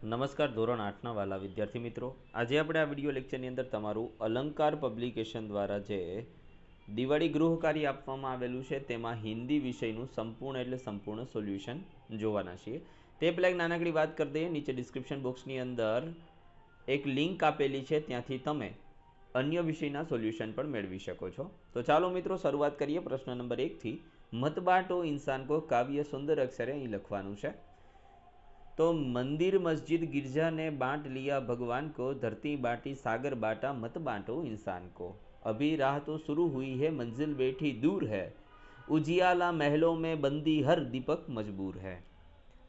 નમસ્કાર ધોરણ આઠના વાલા વિદ્યાર્થી મિત્રો. આજે આપણે આ વીડિયો લેક્ચરની અંદર તમારું અલંકાર પબ્લિકેશન દ્વારા જે દિવાળી ગૃહ કાર્ય આપવામાં આવેલું છે, તેમાં હિન્દી વિષયનું સંપૂર્ણ એટલે સંપૂર્ણ સોલ્યુશન જોવાના છીએ. તે પહેલાં એક નાનકડી વાત કરી દઈએ. નીચે ડિસ્ક્રિપ્શન બોક્સની અંદર એક લિંક આપેલી છે, ત્યાંથી તમે અન્ય વિષયના સોલ્યુશન પણ મેળવી શકો છો. તો ચાલો મિત્રો, શરૂઆત કરીએ પ્રશ્ન નંબર એકથી મતબાટો ઇન્સાન કો કાવ્ય સુંદર અક્ષરે અહીં લખવાનું છે. तो मंदिर मस्जिद गिरजा ने बांट लिया भगवान को, धरती बांटी, सागर बांटा, मत बांटो इंसान को। अभी राह तो शुरू हुई है, मंजिल बैठी दूर है। उजियाला महलों में बंदी हर दीपक मजबूर है।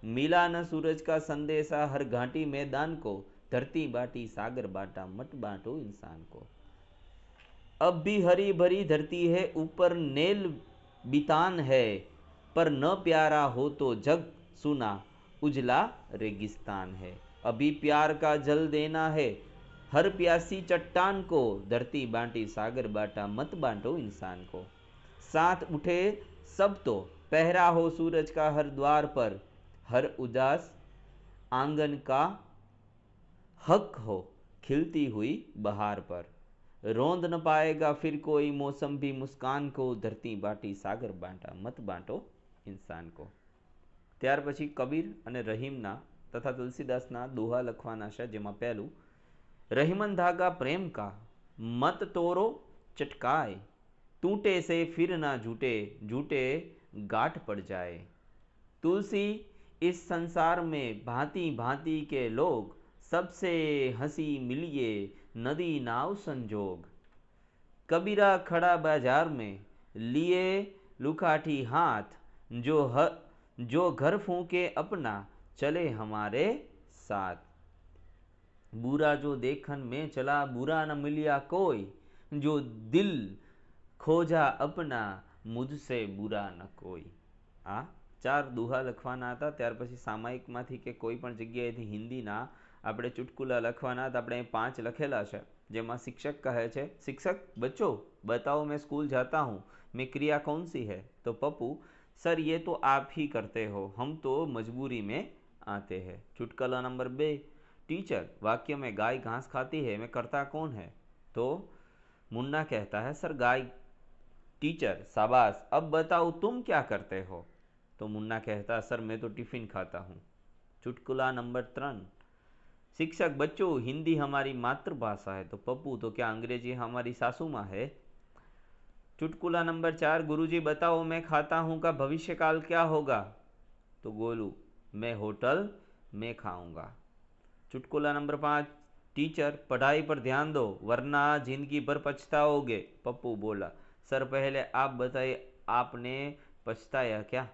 मिला न सूरज का संदेशा हर घाटी मैदान को, धरती बांटी, सागर बांटा, मत बांटो इंसान को। अब भी हरी भरी धरती है, ऊपर नेल बितान है, पर न प्यारा हो तो जग सुना। उजला रेगिस्तान है। अभी प्यार का जल देना है। हर प्यासी चट्टान को, धरती बांटी, सागर बांटा, मत बांटो इंसान को। साथ उठे सब तो पहरा हो सूरज का हर द्वार पर। हर उदास आँगन का हक हो, खिलती हुई बहार पर। रोंद न पाएगा फिर कोई, मौसम भी मुस्कान को। धरती बांटी, सागर बांटा, मत बांटो इंसान को। ત્યાર પછી કબીર અને રહીમના તથા તુલસીદાસના દોહા લખવાના છે જેમાં પહેલું રહીમન ધાગા પ્રેમ કા મત તોરો ચટકાય તૂટે સે ફિર ના झूठे झूठे ગાંઠ પડ જાય તુલસી इस संसार में भांति भांति के लोग सबसे हँसी मिलिए नदी नाव संजोग कबीरा खड़ा बाज़ार में लिए लुकाठी हाथ जो ह जो घर फूके अपना चले हमारे साथ बुरा जो देखन में चला बुरा न मिलिया कोई जो दिल खोजा अपना મુજસે બુરા ન કોઈ આ ચાર દુહા લખવાના હતા ત્યાર પછી સામાયિકમાંથી કે કોઈ પણ જગ્યાએથી હિન્દીના આપણે ચુટકુલા લખવાના હતા આપણે પાંચ લખેલા છે જેમાં શિક્ષક કહે છે શિक्षक બચ્ચો બતાઓ મેં સ્કૂલ જાતા હું મેં ક્રિયા કૌન સી હૈ તો પપ્પુ सर, ये तो आप ही करते हो। हम तो मजबूरी में आते हैं। चुटकुला नंबर बे। टीचर, वाक्य में गाय घास खाती है, मैं करता कौन है? तो मुन्ना कहता है, सर, गाय टीचर, शाबाश, अब बताओ तुम क्या करते हो? तो मुन्ना कहता है सर, मैं तो टिफ़िन खाता हूँ। चुटकुला नंबर त्रन शिक्षक, बच्चों, हिंदी हमारी मातृभाषा है तो पप्पू तो क्या अंग्रेज़ी हमारी सासू माँ है? चुटकुला नंबर चार गुरुजी बताओ मैं खाता हूँ का भविष्य काल क्या होगा तो गोलू मैं होटल में खाऊंगा चुटकुला नंबर पाँच टीचर पढ़ाई पर ध्यान दो वरना जिंदगी भर पछताओगे पप्पू बोला સર પહેલે આપ બતાઈએ આપને પછતાયા ક્યાં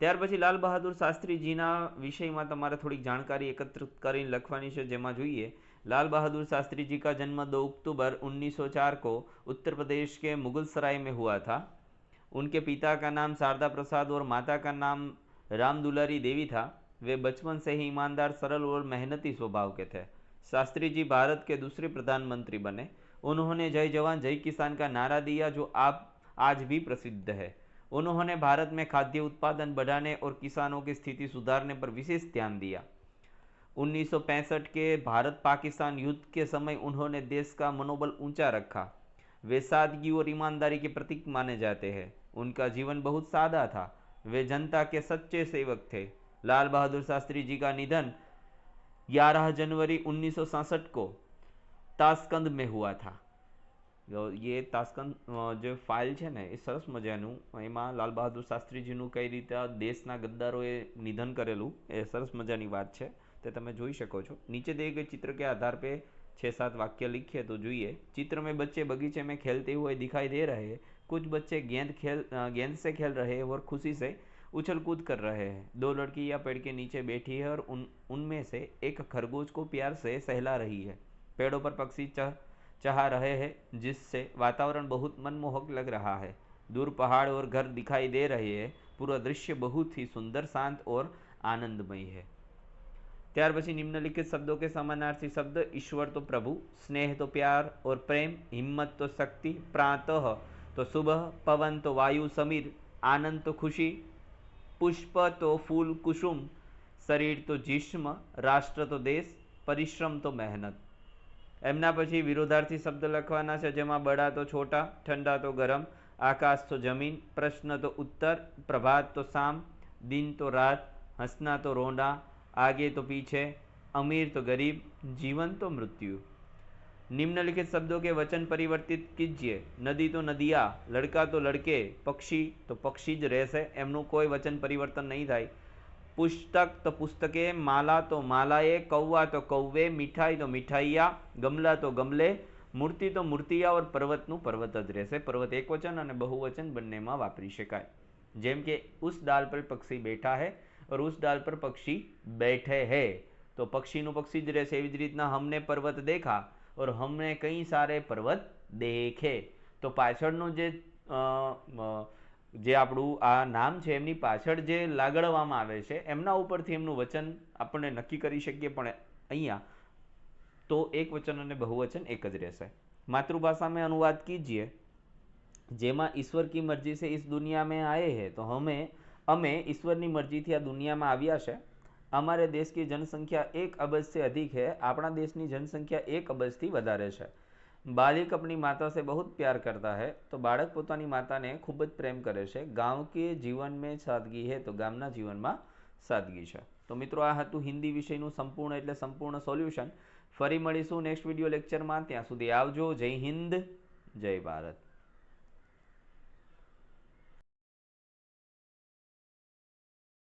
ત્યાર પછી લાલ બહાદુર શાસ્ત્રીજીના વિષયમાં તમારે થોડીક જાણકારી એકત્રિત કરીને લખવાની છે જેમાં જોઈએ लाल बहादुर शास्त्री जी का जन्म 2 अक्टूबर 1904 को उत्तर प्रदेश के मुगलसराय में हुआ था। उनके पिता का नाम शारदा प्रसाद और माता का नाम राम दुलारी देवी था। वे बचपन से ही ईमानदार, सरल और मेहनती स्वभाव के थे। शास्त्री जी भारत के दूसरे प्रधानमंत्री बने। उन्होंने जय जवान, जय किसान का नारा दिया, जो आप, आज भी प्रसिद्ध है। उन्होंने भारत में खाद्य उत्पादन बढ़ाने और किसानों की स्थिति सुधारने पर विशेष ध्यान दिया। 1965 के भारत पाकिस्तान युद्ध के समय उन्होंने देश का मनोबल ऊंचा रखा वे सादगी और ईमानदारी के प्रतीक माने जाते हैं उनका जीवन बहुत सादा था वे जनता के सच्चे सेवक थे लाल बहादुर शास्त्री जी का निधन 11 जनवरी 1967 को તાસ્કંદ મેં હુઆ થા ये તાસ્કંદ જે ફાઇલ છે ને એ સરસ મજાનું એમાં લાલ બહાદુર શાસ્ત્રીજીનું કઈ રીતે દેશના ગદ્દારોએ નિધન કરેલું એ સરસ મજાની વાત છે તે તમે જોઈ શકો છો નીચે दिए गए चित्र के आधार पे छः सात वाक्य लिखे तो જોઈએ चित्र में बच्चे बगीचे में खेलते हुए दिखाई दे रहे हैं कुछ बच्चे गेंद खेल गेंद से खेल रहे हैं और खुशी से उछल कूद कर रहे हैं दो लड़कियां पेड़ के नीचे बैठी है और उन उनमें से एक खरगोश को प्यार से सहला रही है पेड़ों पर पक्षी चह चहा रहे हैं जिससे वातावरण बहुत मनमोहक लग रहा है दूर पहाड़ और घर दिखाई दे रहे हैं पूरा दृश्य बहुत ही सुंदर शांत और आनंदमय है ત્યાર પછી નિમ્નલિખિત શબ્દો કે સમાનાર્થી શબ્દ, ઈશ્વર તો પ્રભુ, સ્નેહ તો પ્યાર, ઓર પ્રેમ, હિંમત તો શક્તિ, પ્રાંતઃ તો શુભ, પવન તો વાયુ સમીર, આનંદ તો ખુશી, પુષ્પ તો ફૂલ કુસુમ, શરીર તો જીષ્મ, રાષ્ટ્ર તો દેશ, પરિશ્રમ તો મહેનત. એમના પછી વિરોધાર્થી શબ્દ લખવાના છે, જેમાં બડા તો છોટા, ઠંડા તો ગરમ, આકાશ તો જમીન, પ્રશ્ન તો ઉત્તર, પ્રભાત તો સામ, દિન તો રાત, હસના તો રોંડા आगे तो पीछे अमीर तो गरीब जीवन तो मृत्यु निम्नलिखित शब्दों के वचन परिवर्तित कीजिए नदी तो नदिया लड़का तो लड़के पक्षी तो पक्षी ज રહેશે એમનું કોઈ વચન પરિવર્તન નહીં થાય પુસ્તક તો પુસ્તકે માલા તો માલાએ કૌવા તો કૌવે મીઠાઈ તો મીઠાઈયા ગમલા તો ગમલે મૂર્તિ તો મૂર્તિયા और પર્વતનું પર્વત જ રહેશે પર્વત એક વચન અને બહુવચન બંનેમાં વાપરી શકાય જેમ કે उस डाल पर पक्षी बैठा है પર ઉસ ડાલ પર પક્ષી બેઠે હે. તો પક્ષીનું પક્ષી જ રહેશે એવી જ રીતના હમને પર્વત દેખા ઓર હમને કંઈ સારે પર્વત દેખે. તો પાછળનું જે જે આપણું આ નામ છે, એમની પાછળ જે લાગડવામાં આવે છે, એમના ઉપરથી એમનું વચન આપણને નક્કી કરી શકીએ, પણ અહીંયા તો એક વચન અને બહુવચન એક જ રહેશે. માતૃભાષામાં અનુવાદ કીજીએ. જેમાં ઈશ્વર કી મરજી છે ઇસ દુનિયા મેં આયે હે, તો હમે અમે ઈશ્વરની મરજીથી આ દુનિયામાં આવ્યા છે અમારે દેશ की जनसंख्या एक अबज से अधिक है આપણા દેશની જનસંખ્યા એક અબજથી વધારે છે બાલિક अपनी माता से बहुत प्यार करता है तो બાળક પોતાની માતાને ખૂબ જ પ્રેમ કરે છે ગાંવ કે જીવન में सादगी है तो ગામના જીવનમાં સાદગી છે તો મિત્રો આ હતું હિન્દી વિષયનું સંપૂર્ણ એટલે સંપૂર્ણ સોલ્યુશન ફરી મળીશું નેક્સ્ટ વિડીયો લેક્ચરમાં ત્યાં સુધી આવજો જય હિન્દ જય ભારત